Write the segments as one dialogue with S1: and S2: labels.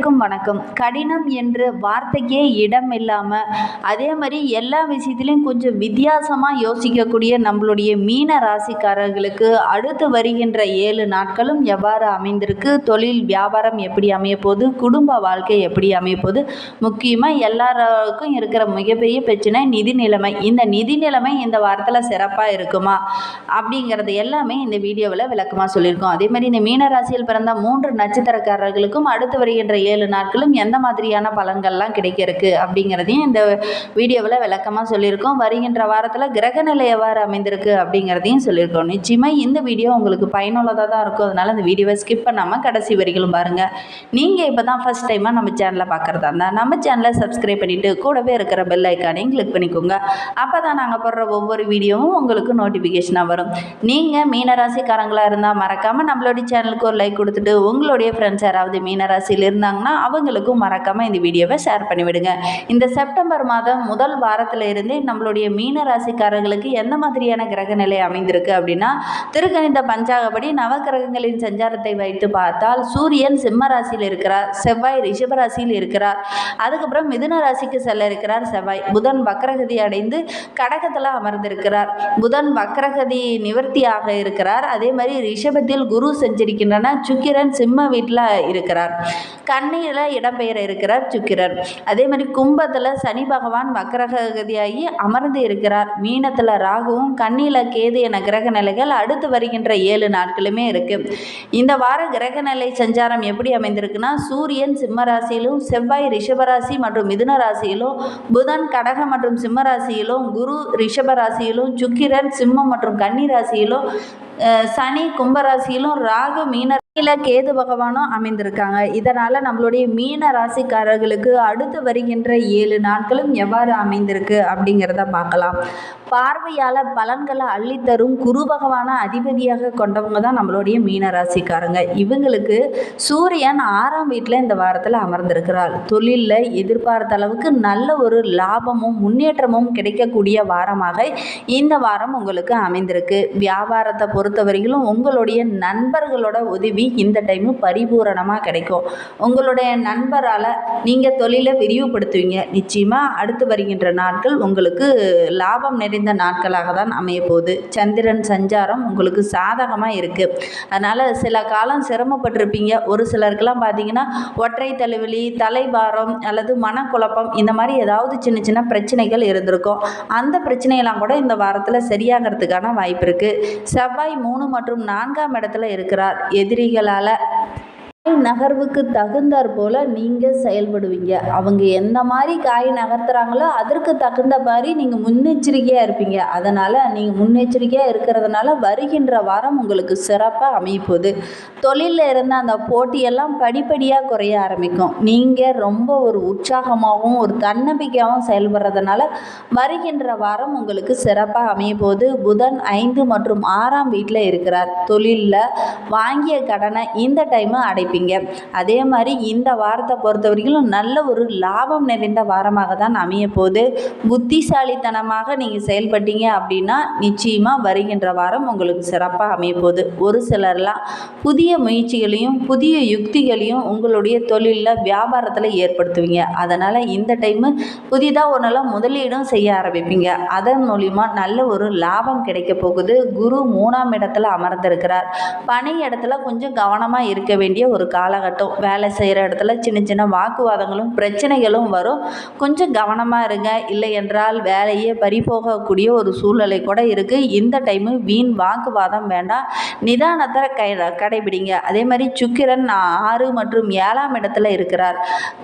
S1: அனைவருக்கும் வணக்கம். கடினம் என்ற வார்த்தைக்கே இடம் இல்லாமல் அதே மாதிரி எல்லா விஷயத்துலையும் கொஞ்சம் வித்தியாசமாக யோசிக்கக்கூடிய நம்மளுடைய மீன ராசிக்காரர்களுக்கு அடுத்து வருகின்ற ஏழு நாட்களும் எவ்வாறு அமைந்திருக்கு? தொழில் வியாபாரம் எப்படி அமைய குடும்ப வாழ்க்கை எப்படி அமையப்போது முக்கியமாக எல்லாருக்கும் இருக்கிற மிகப்பெரிய பிரச்சனை நிதி நிலைமை. இந்த நிதி நிலைமை இந்த வாரத்தில் சிறப்பாக இருக்குமா? அப்படிங்கிறது எல்லாமே இந்த வீடியோவில் விளக்கமாக சொல்லியிருக்கோம். அதே மாதிரி இந்த மீன ராசியில் பிறந்த மூன்று நட்சத்திரக்காரர்களுக்கும் அடுத்து வருகின்ற ஏழு நாட்களும் எந்த மாதிரியான பலன்கள்லாம் கிடைக்கிறதுக்கு அப்படிங்கிறதையும் இந்த வீடியோவில் விளக்கமாக சொல்லியிருக்கோம். வருகின்ற வாரத்தில் கிரகநிலை எவ்வாறு அமைந்திருக்கு அப்படிங்கிறதையும் சொல்லியிருக்கோம். நிச்சயமாக இந்த வீடியோ உங்களுக்கு பயனுள்ளதாக தான் இருக்கும். அதனால் இந்த வீடியோவை ஸ்கிப் பண்ணாமல் கடைசி வரிகளும் பாருங்கள் நீங்கள் இப்போ தான் ஃபஸ்ட் டைமாக நம்ம சேனலை பார்க்குறதா இருந்தால் நம்ம சேனலை சப்ஸ்கிரைப் பண்ணிவிட்டு கூடவே இருக்கிற பெல் ஐக்கானையும் கிளிக் பண்ணிக்கோங்க. அப்போ தான் நாங்கள் போடுற ஒவ்வொரு வீடியோவும் உங்களுக்கு நோட்டிஃபிகேஷனாக வரும். நீங்கள் மீனராசிக்காரங்களாக இருந்தால் மறக்காமல் நம்மளுடைய சேனலுக்கு ஒரு லைக் கொடுத்துட்டு உங்களுடைய ஃப்ரெண்ட்ஸ் யாராவது மீனராசியில் இருந்தாங்க இருக்காங்கன்னா அவங்களுக்கும் மறக்காமல் இந்த வீடியோவை ஷேர் பண்ணிவிடுங்க. இந்த செப்டம்பர் மாதம் முதல் வாரத்தில் இருந்தே நம்மளுடைய மீன ராசிக்காரர்களுக்கு எந்த மாதிரியான கிரக நிலை அமைந்திருக்கு அப்படின்னா திருக்கணித பஞ்சாகப்படி நவகிரகங்களின் சஞ்சாரத்தை வைத்து பார்த்தால் சூரியன் சிம்ம ராசியில் இருக்கிறார் செவ்வாய் ரிஷப ராசியில் இருக்கிறார். அதுக்கப்புறம் மிதுன ராசிக்கு செல்ல இருக்கிறார் செவ்வாய். புதன் வக்ரகதி அடைந்து கடகத்தில் அமர்ந்திருக்கிறார். புதன் வக்ரகதி நிவர்த்தியாக இருக்கிறார். அதே மாதிரி ரிஷபத்தில் குரு செஞ்சிருக்கின்றன. சுக்கிரன் சிம்ம வீட்டில் இருக்கிறார். கண்ணியில் இடம்பெயர இருக்கிறார் சுக்கிரன் அதே மாதிரி கும்பத்தில் சனி பகவான் வக்ரகதியாகி அமர்ந்து இருக்கிறார். மீனத்தில் ராகுவும் கண்ணியில் கேது என கிரக நிலைகள் அடுத்து வருகின்ற ஏழு நாட்களுமே இருக்குது இந்த வார கிரக நிலை சஞ்சாரம் எப்படி அமைந்திருக்குன்னா சூரியன் சிம்ம ராசியிலும் செவ்வாய் ரிஷபராசி மற்றும் மிதுன ராசியிலும் புதன் கடகம் மற்றும் சிம்ம ராசியிலும் குரு ரிஷபராசியிலும் சுக்கிரன் சிம்மம் மற்றும் கன்னி ராசியிலும் சனி கும்பராசியிலும் ராகு மீன ராசியில கேது பகவானும் அமைந்திருக்காங்க. இதனால் நம்மளுடைய மீன ராசிக்காரர்களுக்கு அடுத்து வருகின்ற ஏழு நாட்களும் எவ்வாறு அமைந்திருக்கு அப்படிங்கிறத பார்க்கலாம். பார்வையால் பலன்களை அள்ளித்தரும் குரு பகவான அதிபதியாக கொண்டவங்க தான் நம்மளுடைய மீன ராசிக்காரங்க. இவங்களுக்கு சூரியன் ஆறாம் வீட்டில் இந்த வாரத்தில் அமர்ந்திருக்கிறார். தொழிலில் எதிர்பார்த்த அளவுக்கு நல்ல ஒரு லாபமும் முன்னேற்றமும் கிடைக்கக்கூடிய வாரமாக இந்த வாரம் உங்களுக்கு அமைந்திருக்கு. வியாபாரத்தை பொறுத்தவரையிலும் உங்களுடைய நண்பர்களோட உதவி இந்த டைமு பரிபூரணமாக கிடைக்கும். உங்களுடைய நண்பரால் நீங்கள் தொழிலை விரிவுபடுத்துவீங்க. நிச்சயமாக அடுத்து வருகின்ற நாட்கள் உங்களுக்கு லாபம் நிறைந்த நாட்களாக தான் அமைய போகுது. சந்திரன் சஞ்சாரம் உங்களுக்கு சாதகமாக இருக்குது அதனால் சில காலம் சிரமப்பட்டிருப்பீங்க. ஒரு சிலருக்கெல்லாம் பார்த்தீங்கன்னா ஒற்றை தலைவலி தலைபாரம் அல்லது மனக்குழப்பம் இந்த மாதிரி ஏதாவது சின்ன சின்ன பிரச்சனைகள் இருந்திருக்கும். அந்த பிரச்சனையெல்லாம் கூட இந்த வாரத்தில் சரியாகிறதுக்கான வாய்ப்பு இருக்குது செவ்வாய் மூணு மற்றும் நான்காம் இடத்துல இருக்கிறார். எதிரி செடிகளால் காய் நகர்வுக்கு தகுந்தாற் போல் நீங்கள் செயல்படுவீங்க. அவங்க எந்த மாதிரி காய் நகர்த்துறாங்களோ அதற்கு தகுந்த மாதிரி நீங்கள் முன்னெச்சரிக்கையாக இருப்பீங்க. அதனால் நீங்கள் முன்னெச்சரிக்கையாக இருக்கிறதுனால வருகின்ற வாரம் உங்களுக்கு சிறப்பாக அமையப்போகுது. தொழிலில் இருந்த அந்த போட்டியெல்லாம் படிப்படியாக குறைய ஆரம்பிக்கும். நீங்கள் ரொம்ப ஒரு உற்சாகமாகவும் ஒரு தன்னம்பிக்கையாகவும் செயல்படுறதுனால வருகின்ற வாரம் உங்களுக்கு சிறப்பாக அமைய போகுது புதன் ஐந்து மற்றும் ஆறாம் வீட்டில் இருக்கிறார். தொழிலில் வாங்கிய கடனை இந்த டைமு ஆரம்பிப்பீங்க அதே மாதிரி இந்த வாரத்தை பொறுத்த வரைக்கும் நல்ல ஒரு லாபம் நிறைந்த வாரமாக தான் அமைய போகுது புத்திசாலித்தனமாக நீங்கள் செயல்பட்டீங்க அப்படின்னா நிச்சயமாக வருகின்ற வாரம் உங்களுக்கு சிறப்பாக அமைய போகுது ஒரு சிலர்லாம் புதிய முயற்சிகளையும் புதிய யுக்திகளையும் உங்களுடைய தொழிலில் வியாபாரத்தில் ஏற்படுத்துவீங்க. அதனால் இந்த டைமு புதிதாக ஒன்றெல்லாம் முதலீடும் செய்ய ஆரம்பிப்பீங்க. அதன் மூலிமா நல்ல ஒரு லாபம் கிடைக்க போகுது. குரு மூணாம் இடத்துல அமர்ந்திருக்கிறார். பணி இடத்துல கொஞ்சம் கவனமாக இருக்க வேண்டிய ஒரு ஒரு காலகட்டம். வேலை செய்கிற இடத்துல சின்ன சின்ன வாக்குவாதங்களும் பிரச்சனைகளும் வரும். கொஞ்சம் கவனமாக இருங்க. இல்லை என்றால் வேலையே பறிபோகக்கூடிய ஒரு சூழ்நிலை கூட இருக்குது இந்த டைமு வீண் வாக்குவாதம் வேண்டாம். நிதானத்தை கை கடைபிடிங்க. அதே மாதிரி சுக்கிரன் ஆறு மற்றும் ஏழாம் இடத்துல இருக்கிறார்.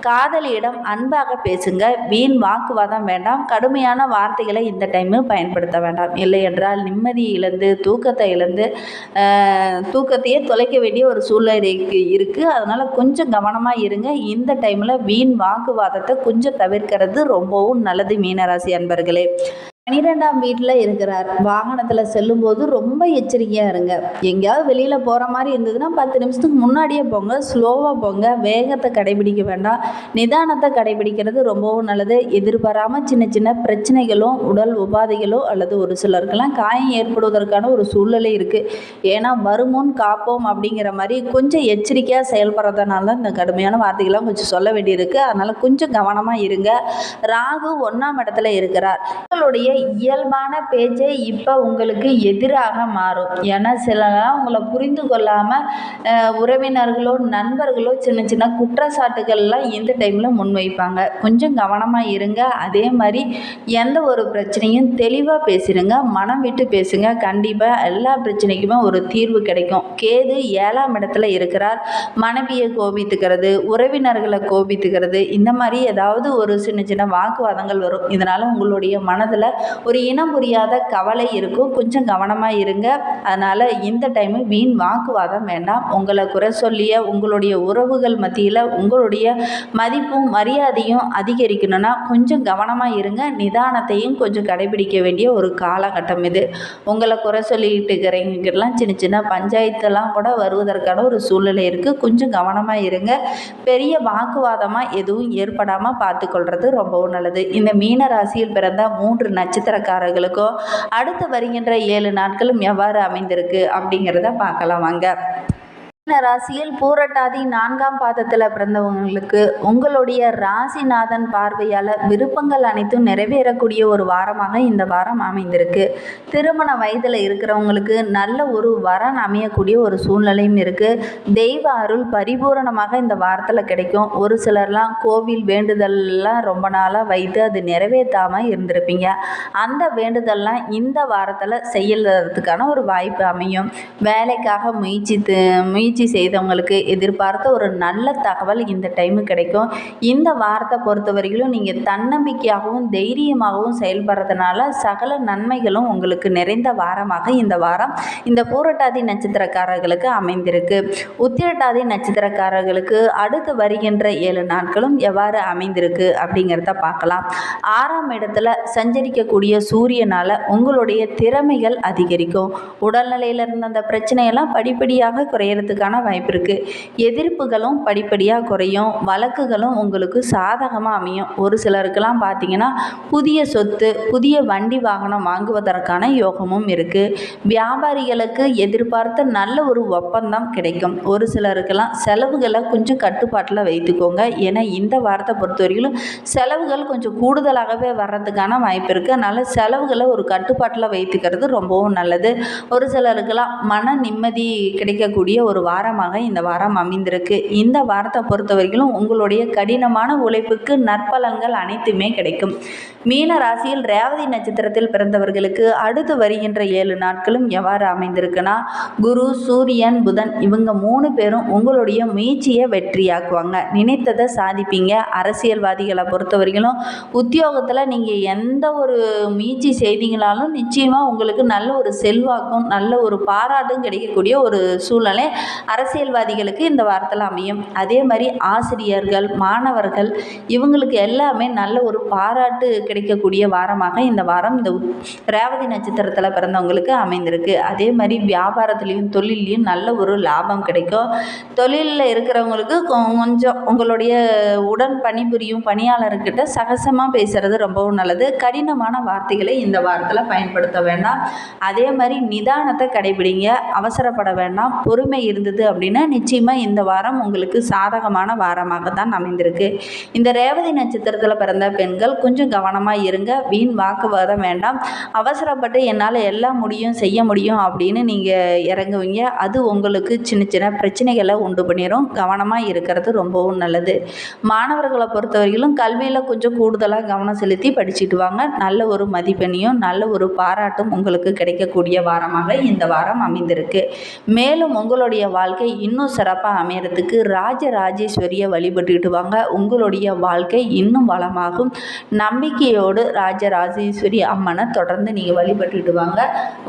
S1: காதலியிடம் அன்பாக பேசுங்க. வீண் வாக்குவாதம் வேண்டாம். கடுமையான வார்த்தைகளை இந்த டைமு பயன்படுத்த வேண்டாம். இல்லை என்றால் நிம்மதியை இழந்து தூக்கத்தை இழந்து தூக்கத்தையே தொலைக்க வேண்டிய ஒரு சூழ்நிலை இருக்குது அதனால் கொஞ்சம் கவனமாக இருங்க. இந்த டைமில் வீண் வாக்குவாதத்தை கொஞ்சம் தவிர்க்கிறது ரொம்பவும் நல்லது மீனராசி அன்பர்களே. பன்னிரெண்டாம் வீட்டில் இருக்கிறார். வாகனத்தில் செல்லும்போது ரொம்ப எச்சரிக்கையாக இருங்க. எங்கேயாவது வெளியில் போகிற மாதிரி இருந்ததுன்னா பத்து நிமிஷத்துக்கு முன்னாடியே போங்க. ஸ்லோவாக போங்க. வேகத்தை கடைபிடிக்க வேண்டாம். நிதானத்தை கடைபிடிக்கிறது ரொம்பவும் நல்லது. எதிர்பாராமல் சின்ன சின்ன பிரச்சனைகளும் உடல் உபாதைகளோ அல்லது ஒரு சிலருக்கெல்லாம் காயம் ஏற்படுவதற்கான ஒரு சூழ்நிலை இருக்குது ஏன்னா வருமுன் காப்போம் அப்படிங்கிற மாதிரி கொஞ்சம் எச்சரிக்கையாக செயல்படுறதுனால தான் இந்த கடுமையான வார்த்தைகள்லாம் கொஞ்சம் சொல்ல வேண்டியிருக்கு. அதனால் கொஞ்சம் கவனமாக இருங்க. ராகு ஒன்றாம் இடத்துல இருக்கிறார். உங்களுடைய இயல்பான பேச்சே இப்போ உங்களுக்கு எதிராக மாறும். ஏன்னா சிலலாம் உங்களை புரிந்து கொள்ளாமல் உறவினர்களோ நண்பர்களோ சின்ன சின்ன குற்றச்சாட்டுகள்லாம் இந்த டைமில் முன்வைப்பாங்க. கொஞ்சம் கவனமாக இருங்க. அதே மாதிரி எந்த ஒரு பிரச்சனையும் தெளிவாக பேசிடுங்க மனம் விட்டு பேசுங்க. கண்டிப்பாக எல்லா பிரச்சனைக்குமே ஒரு தீர்வு கிடைக்கும். கேது ஏழாம் இடத்துல இருக்கிறார். மனைவியை கோபித்துக்கிறது உறவினர்களை கோபித்துக்கிறது. இந்த மாதிரி ஏதாவது ஒரு சின்ன சின்ன வாக்குவாதங்கள் வரும். இதனால் உங்களுடைய மனதில் ஒரு இனம் புரியாத கவலை இருக்கும். கொஞ்சம் கவனமாக இருங்க. அதனால் இந்த டைமு வீண் வாக்குவாதம் வேண்டாம். உங்களை குறை சொல்லிய உங்களுடைய உறவுகள் மத்தியில் உங்களுடைய மதிப்பும் மரியாதையும் அதிகரிக்கணும்னா கொஞ்சம் கவனமாக இருங்க. நிதானத்தையும் கொஞ்சம் கடைபிடிக்க வேண்டிய ஒரு காலகட்டம் இது. உங்களை குறை சொல்லிட்டு இருக்கிறவங்கலாம் சின்ன சின்ன பஞ்சாயத்தெல்லாம் கூட வருவதற்கான ஒரு சூழ்நிலை இருக்குது கொஞ்சம் கவனமாக இருங்க. பெரிய வாக்குவாதமாக எதுவும் ஏற்படாமல் பார்த்துக்கொள்வது ரொம்பவும் நல்லது. இந்த மீன ராசியில் பிறந்த மூன்று நட்சத்திரக்காரர்களுக்கோ அடுத்து வருகின்ற ஏழு நாட்களும் எவ்வாறு அமைந்திருக்கு அப்படிங்கிறத பார்க்கலாம் வாங்க. ராசியில் பூரட்டாதி நான்காம் பாதத்தில் பிறந்தவங்களுக்கு உங்களுடைய ராசிநாதன் பார்வையால் விருப்பங்கள் அனைத்தும் நிறைவேறக்கூடிய ஒரு வாரமாக இந்த வாரம் அமைந்திருக்கு. திருமண வயதில் இருக்கிறவங்களுக்கு நல்ல ஒரு வரன் அமையக்கூடிய ஒரு சூழ்நிலையும் இருக்குது தெய்வ அருள் பரிபூரணமாக இந்த வாரத்தில் கிடைக்கும். ஒரு சிலர்லாம் கோவில் வேண்டுதல்லாம் ரொம்ப நாளாக வைத்து அது நிறைவேற்றாமல் இருந்திருப்பீங்க. அந்த வேண்டுதல்லாம் இந்த வாரத்தில் செய்யறதுக்கான ஒரு வாய்ப்பு அமையும். வேலைக்காக முயற்சி முயற்சி முயற்சி செய்தவங்களுக்கு எதிர்பார்த்த ஒரு நல்ல தகவல் இந்த டைமு கிடைக்கும். இந்த வாரத்தை பொறுத்தவரையிலும் நீங்கள் தன்னம்பிக்கையாகவும் தைரியமாகவும் செயல்படுறதுனால சகல நன்மைகளும் உங்களுக்கு நிறைந்த வாரமாக இந்த வாரம் இந்த பூரட்டாதி நட்சத்திரக்காரர்களுக்கு அமைந்திருக்கு. உத்திரட்டாதி நட்சத்திரக்காரர்களுக்கு அடுத்து வருகின்ற ஏழு நாட்களும் எவ்வாறு அமைந்திருக்கு அப்படிங்கிறத பார்க்கலாம். ஆறாம் இடத்துல சஞ்சரிக்கக்கூடிய சூரியனால் உங்களுடைய திறமைகள் அதிகரிக்கும். உடல்நிலையில் இருந்த அந்த பிரச்சனையெல்லாம் படிப்படியாக குறையிறதுக்கான வர்றதுக்கான வாய்ப்பு இருக்குது எதிர்ப்புகளும் படிப்படியாக குறையும். வழக்குகளும் உங்களுக்கு சாதகமாக அமையும். ஒரு சிலருக்கெல்லாம் பார்த்தீங்கன்னா புதிய சொத்து புதிய வண்டி வாகனம் வாங்குவதற்கான யோகமும் இருக்குது வியாபாரிகளுக்கு எதிர்பார்த்த நல்ல ஒரு ஒப்பந்தம் கிடைக்கும். ஒரு சிலருக்கெல்லாம் செலவுகளை கொஞ்சம் கட்டுப்பாட்டில் வைத்துக்கோங்க. ஏன்னா இந்த வாரத்தை பொறுத்தவரையிலும் செலவுகள் கொஞ்சம் கூடுதலாகவே வர்றதுக்கான வாய்ப்பு இருக்குது அதனால் செலவுகளை ஒரு கட்டுப்பாட்டில் வைத்துக்கிறது ரொம்பவும் நல்லது. ஒரு சிலருக்கெல்லாம் மன நிம்மதி கிடைக்கக்கூடிய ஒரு வாரம் வாரமாக இந்த வாரம் அமைந்திருக்கு. இந்த வாரத்தை பொறுத்த வரைக்கும் உங்களுடைய கடினமான உழைப்புக்கு நற்பலன்கள் அனைத்துமே கிடைக்கும். மீன ராசியில் ரேவதி நட்சத்திரத்தில் பிறந்தவர்களுக்கு அடுத்து வருகின்ற ஏழு நாட்களும் எவ்வாறு அமைந்திருக்குன்னா குரு சூரியன் புதன் இவங்க மூணு பேரும் உங்களுடைய முயற்சியை வெற்றியாக்குவாங்க. நினைத்ததை சாதிப்பீங்க. அரசியல்வாதிகளை பொறுத்த வரைக்கும் உத்தியோகத்தில் நீங்கள் எந்த ஒரு முயற்சி செய்தீங்களாலும் நிச்சயமாக உங்களுக்கு நல்ல ஒரு செல்வாக்கும் நல்ல ஒரு பாராட்டும் கிடைக்கக்கூடிய ஒரு சூழ்நிலை அரசியல்வாதிகளுக்கு இந்த வாரத்தில் அமையும். அதே மாதிரி ஆசிரியர்கள் மாணவர்கள் இவங்களுக்கு எல்லாமே நல்ல ஒரு பாராட்டு கிடைக்கக்கூடிய வாரமாக இந்த வாரம் இந்த ரேவதி நட்சத்திரத்தில் பிறந்தவங்களுக்கு அமைந்திருக்கு. அதே மாதிரி வியாபாரத்துலேயும் தொழிலையும் நல்ல ஒரு லாபம் கிடைக்கும். தொழிலில் இருக்கிறவங்களுக்கு கொஞ்சம் உங்களுடைய உடன் பணிபுரியும் பணியாளர்கிட்ட சகசமாக பேசுகிறது ரொம்பவும் நல்லது. கடினமான வார்த்தைகளை இந்த வாரத்தில் பயன்படுத்த வேண்டாம். அதே மாதிரி நிதானத்தை கடைபிடிங்க. அவசரப்பட வேண்டாம். பொறுமை இருந்து இருந்தது அப்படின்னா நிச்சயமாக இந்த வாரம் உங்களுக்கு சாதகமான வாரமாக தான் அமைந்திருக்கு. இந்த ரேவதி நட்சத்திரத்தில் பிறந்த பெண்கள் கொஞ்சம் கவனமாக இருங்க. வீண் வாக்குவாதம் வேண்டாம். அவசரப்பட்டு என்னால் எல்லாம் முடியும் செய்ய முடியும் அப்படின்னு நீங்கள் இறங்குவீங்க. அது உங்களுக்கு சின்ன சின்ன பிரச்சனைகளை உண்டு பண்ணிடும் கவனமாக இருக்கிறது ரொம்பவும் நல்லது. மாணவர்களை பொறுத்தவரையிலும் கல்வியில் கொஞ்சம் கூடுதலாக கவனம் செலுத்தி படிச்சுட்டு வாங்க. நல்ல ஒரு மதிப்பெண்ணையும் நல்ல ஒரு பாராட்டும் உங்களுக்கு கிடைக்கக்கூடிய வாரமாக இந்த வாரம் அமைந்திருக்கு. மேலும் உங்களுடைய வாழ்க்கை இன்னும் சிறப்பாக அமையறதுக்கு ராஜராஜேஸ்வரியை வழிபட்டுக்கிட்டு வாங்க உங்களுடைய வாழ்க்கை இன்னும் வளமாகும். நம்பிக்கையோடு ராஜராஜேஸ்வரி அம்மனை தொடர்ந்து நீங்கள் வழிபட்டுக்கிட்டு வாங்க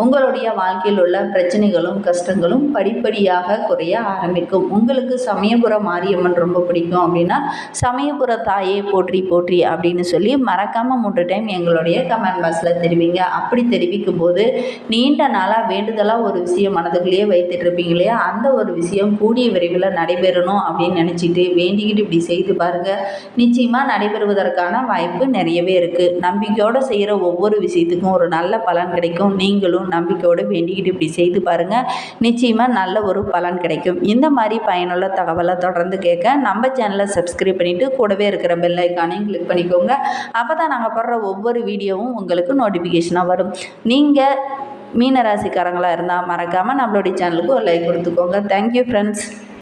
S1: உங்களுடைய வாழ்க்கையில் உள்ள பிரச்சனைகளும் கஷ்டங்களும் படிப்படியாக குறைய ஆரம்பிக்கும். உங்களுக்கு சமயபுர மாரியம்மன் ரொம்ப பிடிக்கும் அப்படின்னா சமயபுர தாயே போற்றி போற்றி அப்படின்னு சொல்லி மறக்காமல் மூன்று டைம் எங்களுடைய கமெண்ட் பாக்ஸில் தெரிவிங்க. அப்படி தெரிவிக்கும் போது நீண்ட நாளாக வேண்டுதலாக ஒரு விஷயம் மனதுக்குள்ளேயே வைத்துட்டு இருப்பீங்க இல்லையா? அந்த ஒரு விஷயம் கூடிய விரைவில் நடைபெறணும் அப்படின்னு நினச்சிட்டு வேண்டிக்கிட்டு இப்படி செய்து பாருங்கள் நிச்சயமாக நடைபெறுவதற்கான வாய்ப்பு நிறையவே இருக்குது நம்பிக்கையோடு செய்கிற ஒவ்வொரு விஷயத்துக்கும் ஒரு நல்ல பலன் கிடைக்கும். நீங்களும் நம்பிக்கையோடு வேண்டிக்கிட்டு இப்படி செய்து பாருங்கள் நிச்சயமாக நல்ல ஒரு பலன் கிடைக்கும். இந்த மாதிரி பயனுள்ள தகவலை தொடர்ந்து கேட்க நம்ம சேனலை சப்ஸ்கிரைப் பண்ணிவிட்டு கூடவே இருக்கிற பெல் ஐக்கானையும் கிளிக் பண்ணிக்கோங்க. அப்போ தான் நாங்கள் போடுற ஒவ்வொரு வீடியோவும் உங்களுக்கு நோட்டிஃபிகேஷனாக வரும். நீங்கள் மீனராசிக்காரங்களாக இருந்தால் மறக்காமல் நம்மளுடைய சேனலுக்கு ஒரு லைக் கொடுத்துக்கோங்க. Thank you friends